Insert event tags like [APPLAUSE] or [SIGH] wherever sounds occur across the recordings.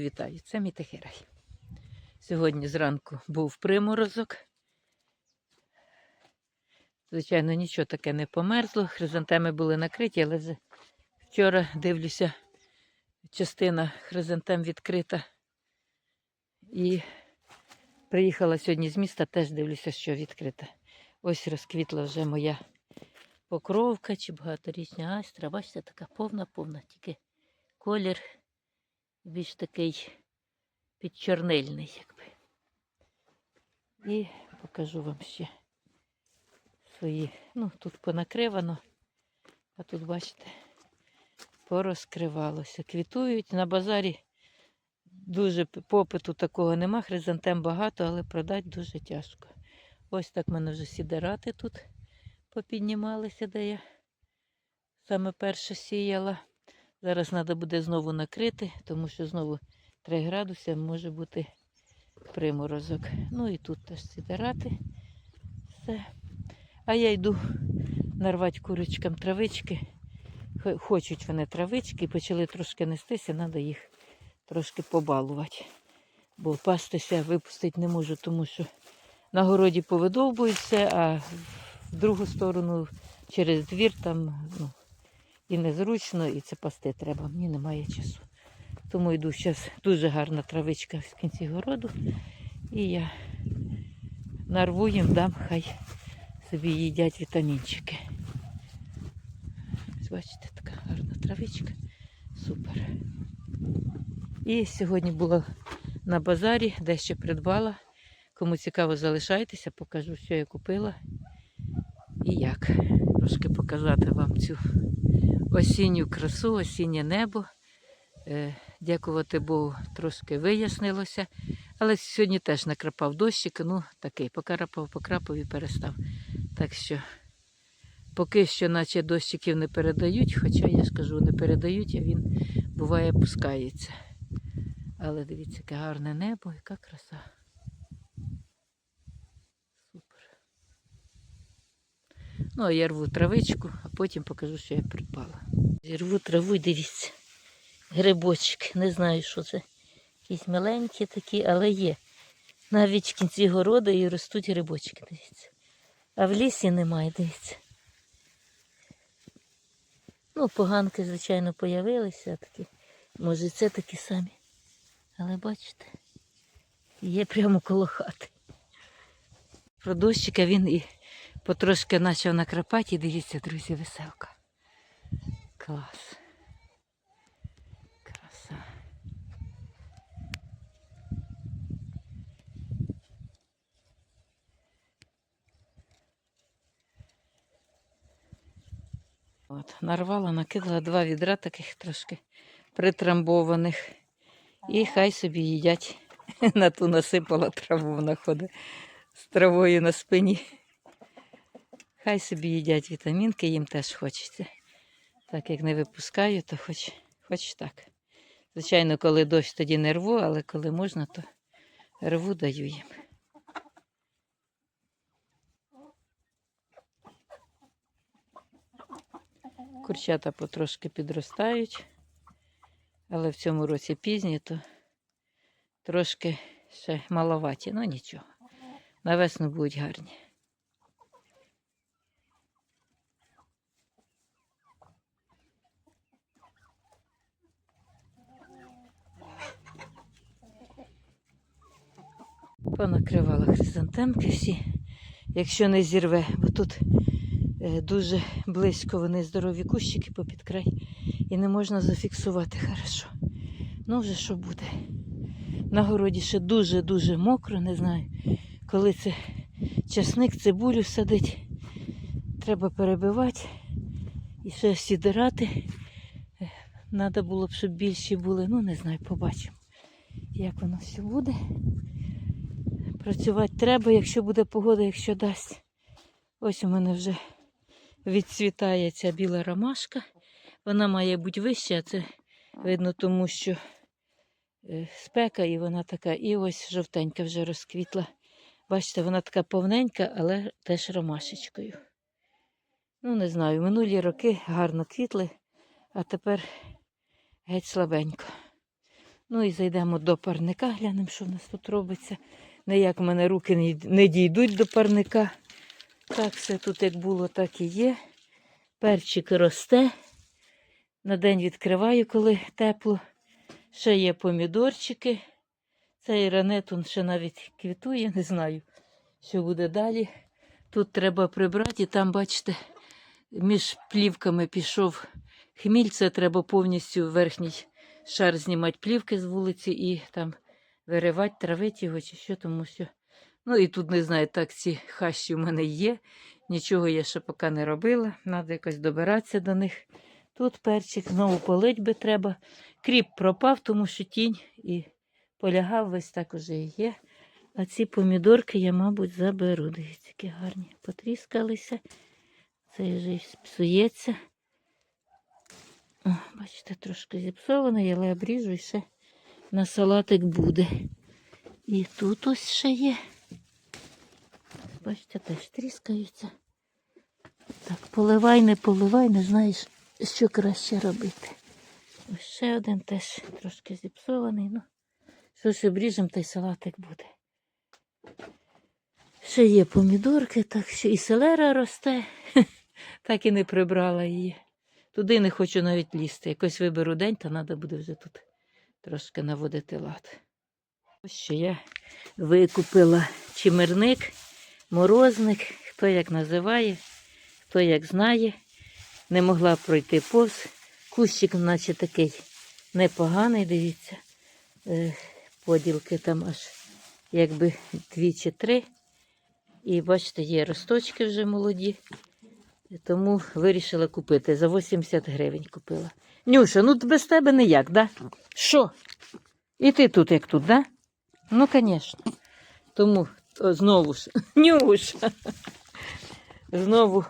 Вітаю, це мій Техерай. Сьогодні зранку був приморозок. Звичайно, нічого таке не померзло. Хризантеми були накриті, але вчора дивлюся, частина хризантем відкрита. І приїхала сьогодні з міста, теж дивлюся, що відкрита. Ось розквітла вже моя покровка чи багаторічня астра. Бачите, така повна-повна, тільки колір більш такий підчорнильний, якби. І покажу вам ще свої. Ну, тут понакривано, а тут, бачите, порозкривалося. Квітують на базарі. Дуже попиту такого нема, хризантем багато, але продати дуже тяжко. Ось так в мене вже сідерати тут попіднімалися, де я саме перше сіяла. Зараз треба буде знову накрити, тому що знову 3 градуси може бути приморозок. Ну і тут теж сідерати. Все. А я йду нарвати курочкам травички. Хочуть вони травички, почали трошки нестися, треба їх трошки побалувати. Бо пастися випустити не можу, тому що на городі повидовбують все, а в другу сторону через двір там ну, і незручно, і це пасти треба. Мені немає часу. Тому йду зараз дуже гарна травичка в кінці городу. І я нарву їм, дам, хай собі їдять вітамінчики. Ось Бачите, така гарна травичка. Супер. І сьогодні була на базарі, дещо придбала. Кому цікаво, залишайтеся, покажу, що я купила і як. Трошки показати вам цю осінню красу, осіннє небо. Е, дякувати Богу, трошки вияснилося. Але сьогодні теж накрапав дощик, ну такий, покрапав, покрапав і перестав. Так що поки що, наче дощиків не передають, хоча я ж кажу, не передають, а він буває пускається. Але дивіться, яке гарне небо, яка краса. Ну, а я рву травичку, а потім покажу, що я придбала. Рву траву дивіться. Грибочки. Не знаю, що це. Якісь маленькі такі, але є. Навіть в кінці городу і ростуть грибочки, дивіться. А в лісі немає, дивіться. Ну, поганки, звичайно, появилися такі. Може, це такі самі. Але бачите, є прямо коло хати. Про дощика він і потрошки почав накрапати. І дивіться, друзі, веселка. Клас. Краса. От, нарвала, накидала два відра таких трошки притрамбованих. І хай собі їдять. [LAUGHS] На ту насипала траву, вона ходить з травою на спині. Хай собі їдять вітамінки, їм теж хочеться. Так як не випускаю, то хоч, хоч так. Звичайно, коли дощ, тоді не рву, але коли можна, то рву даю їм. Курчата потрошки підростають, але в цьому році пізні, то трошки ще маловаті, ну нічого. На весну будуть гарні. Понакривала хризантемки всі, якщо не зірве, бо тут е, дуже близько вони здорові кущики попід край і не можна зафіксувати хорошо. Ну, вже що буде. На городі ще дуже-дуже мокро, не знаю, коли це часник, цибулю садить. Треба перебивати і ще сідирати. Треба було б, щоб більші були. Ну, не знаю, побачимо, як воно все буде. Працювати треба, якщо буде погода, якщо дасть. Ось у мене вже відцвітає ця біла ромашка. Вона має бути вища, це видно, тому що е, спека і вона така. І ось жовтенька вже розквітла. Бачите, вона така повненька, але теж ромашечкою. Ну, не знаю, минулі роки гарно квітли, а тепер геть слабенько. Ну і зайдемо до парника, глянемо, що в нас тут робиться. Ніяк в мене руки не, дійдуть до парника. Так, все тут як було, так і є. Перчик росте. На день відкриваю, коли тепло. Ще є помідорчики. Цей ранетун ще навіть квітує, не знаю, що буде далі. Тут треба прибрати, і там, бачите, між плівками пішов хміль, це треба повністю верхній шар знімати плівки з вулиці і там виривати, травити його чи що, тому що. Ну і тут не знаю, так ці хащі в мене є. Нічого я ще поки не робила. Треба якось добиратися до них. Тут перчик знову полить би треба. Кріп пропав, тому що тінь і полягав весь так уже і є. А ці помідорки я, мабуть, заберу. Дивіться, які гарні. Потріскалися. Цей вже псується. О, бачите, трошки зіпсований, але обріжу і ще на салатик буде. І тут ось ще є. Бачите, теж тріскаються. Так, поливай, не поливай, не знаєш, що краще робити. Ось ще один теж трошки зіпсований. Ну, що ж обріжемо, та й салатик буде. Ще є помідорки, так що і селера росте, [LAUGHS] так і не прибрала її. Туди не хочу навіть лізти. Якось виберу день, то треба буде вже тут трошки наводити лад. Ось що я викупила чимерник, морозник, хто як називає, хто як знає. Не могла пройти повз. Кущик, наче такий непоганий, дивіться. Поділки там аж якби дві чи три. І бачите, є росточки вже молоді. Тому вирішила купити. За 80 гривень купила. Нюша, ну без тебе ніяк, да? Що? І ти тут, як тут, да? Ну, звісно. Тому о, знову ж, [LAUGHS] Нюша. Знову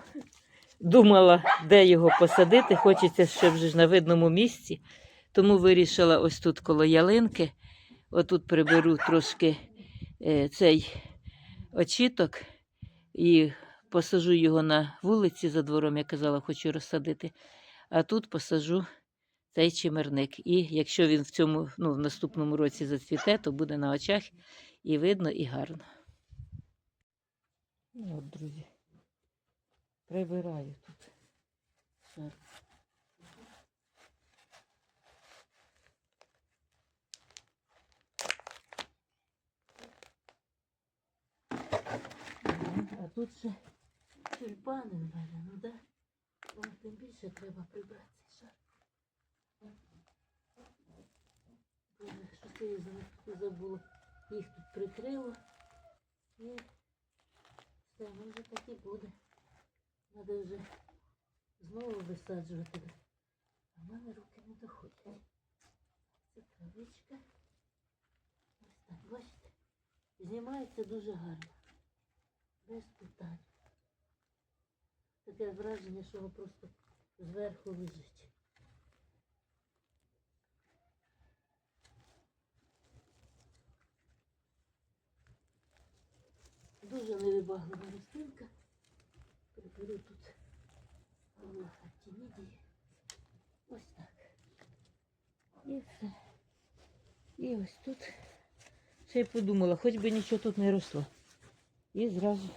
думала, де його посадити. Хочеться, щоб ж на видному місці. Тому вирішила ось тут коло ялинки. Отут приберу трошки е, цей очіток і посажу його на вулиці за двором, я казала, хочу розсадити. А тут посажу цей чимерник. І якщо він в цьому, ну, в наступному році зацвіте, то буде на очах і видно, і гарно. Ну, от, друзі, прибираю тут. А тут ще тюльпани в мене, ну да? Тим більше треба прибрати цей шар. Боже, що це я забула? Їх тут прикрило. І все, може так і буде. Треба вже знову висаджувати. А в мене руки не доходять. Це травичка. Ось так, бачите? Знімається дуже гарно. Без питань. Таке враження, що воно просто зверху лежить. Дуже невибаглива рослинка. Приберу тут актинідії. Ось так. І все. І ось тут. Ще й подумала, хоч би нічого тут не росло. І зразу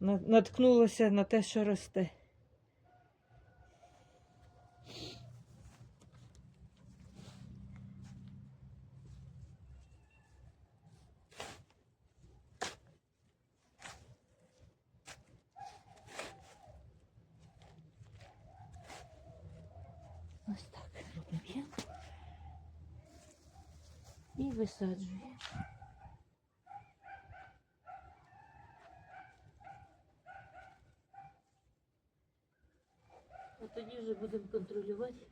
наткнулася на те, що росте. І висаджуємо. А тоді вже будемо контролювати,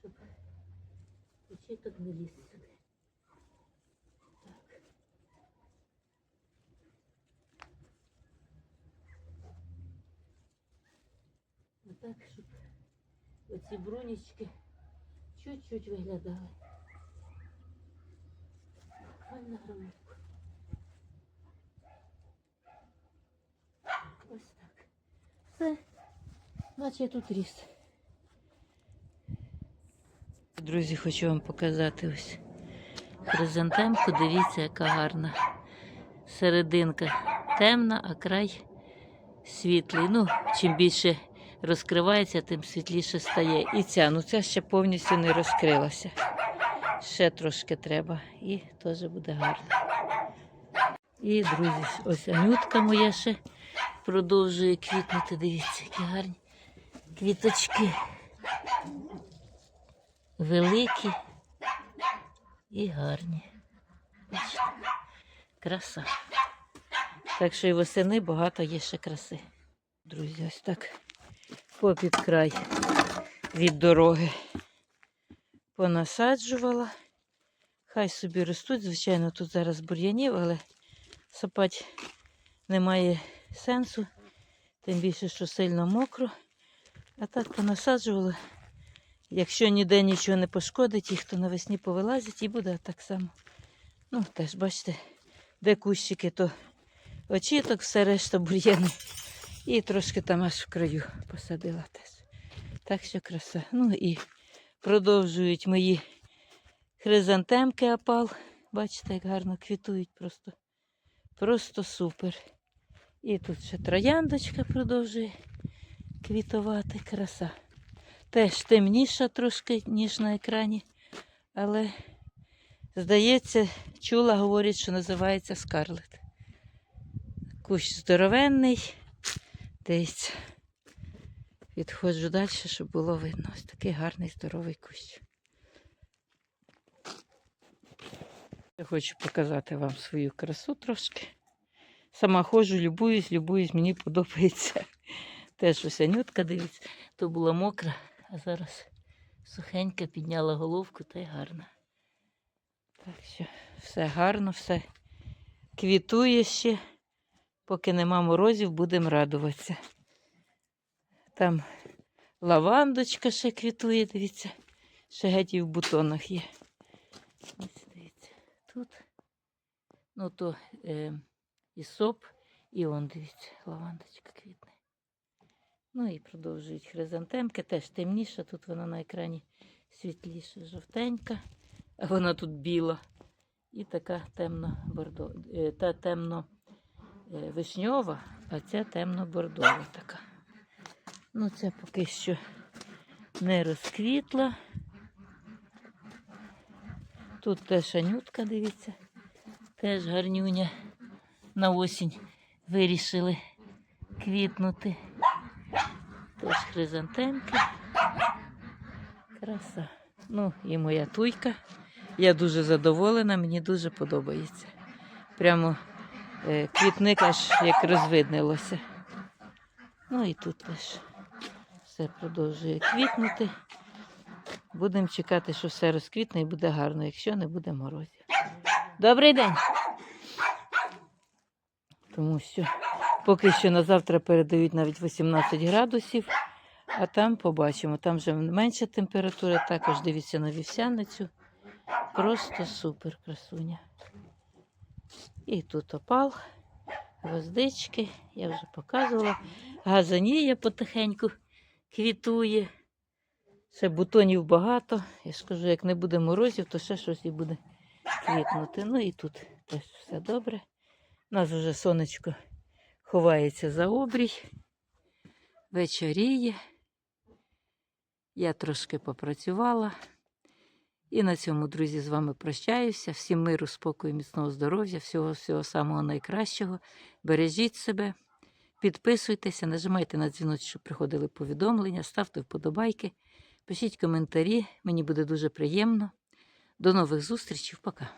щоб початок не ліз сюди. Так. Отак, щоб оці брунічки чуть-чуть виглядали. Громадку. Ось так. Все. Наче тут ріс. Друзі, хочу вам показати ось хризантемку. Дивіться, яка гарна. Серединка темна, а край світлий. Ну, чим більше розкривається, тим світліше стає. І ця, ну ця ще повністю не розкрилася. Ще трошки треба. І теж буде гарно. І, друзі, ось анютка моя ще продовжує квітнути. Дивіться, які гарні квіточки. Великі і гарні. Краса. Так що і восени багато є ще краси. Друзі, ось так попід край від дороги понасаджувала. Хай собі ростуть. Звичайно, тут зараз бур'янів, але сапати немає сенсу. Тим більше, що сильно мокро. А так понасаджувала. Якщо ніде нічого не пошкодить, їх то навесні повилазять і буде так само. Ну, теж, бачите, де кущики, то очіток, все решта бур'яни. І трошки там аж в краю посадила теж. Так що краса. Ну і продовжують мої хризантемки опал. Бачите, як гарно квітують просто. Просто супер. І тут ще трояндочка продовжує квітувати. Краса. Теж темніша трошки, ніж на екрані. Але, здається, чула, говорять, що називається скарлет. Кущ здоровенний. Дивіться. Відходжу далі, щоб було видно. Ось такий гарний здоровий кущ. Я хочу показати вам свою красу трошки. Сама ходжу, любуюсь, любуюсь, мені подобається. Теж ось анютка, дивіться, то була мокра, а зараз сухенька підняла головку та й гарна. Так що все гарно, все квітує ще. Поки нема морозів, будемо радуватися. Там лавандочка ще квітує, дивіться, ще геть і в бутонах є. Ось тут. Ну то е, і соп, і он, дивіться, лавандочка квітне. Ну і продовжують хризантемки, теж темніша, тут вона на екрані світліша, жовтенька, а вона тут біла. І така темно бордо, е, та темно е, вишньова, а ця темно бордова така. Ну, це поки що не розквітла. Тут теж анютка, дивіться, теж гарнюня на осінь вирішили квітнути. Теж хризантемки. Краса. Ну і моя туйка. Я дуже задоволена, мені дуже подобається. Прямо е, квітник аж як розвиднилося. Ну і тут теж все продовжує квітнути. Будемо чекати, що все розквітне і буде гарно, якщо не буде морозів. Добрий день! Тому що поки що на завтра передають навіть 18 градусів, а там побачимо. Там вже менша температура, також дивіться на вівсяницю. Просто супер красуня. І тут опал, гвоздички, я вже показувала. Газанія потихеньку квітує. Ще бутонів багато. Я ж кажу, як не буде морозів, то ще щось і буде квітнути. Ну і тут теж все добре. У нас вже сонечко ховається за обрій, вечоріє. Я трошки попрацювала. І на цьому, друзі, з вами прощаюся. Всім миру, спокою, міцного здоров'я, всього всього самого найкращого. Бережіть себе, підписуйтеся, нажимайте на дзвіночок, щоб приходили повідомлення, ставте вподобайки, пишіть коментарі. Мені буде дуже приємно. До нових зустрічей. Пока.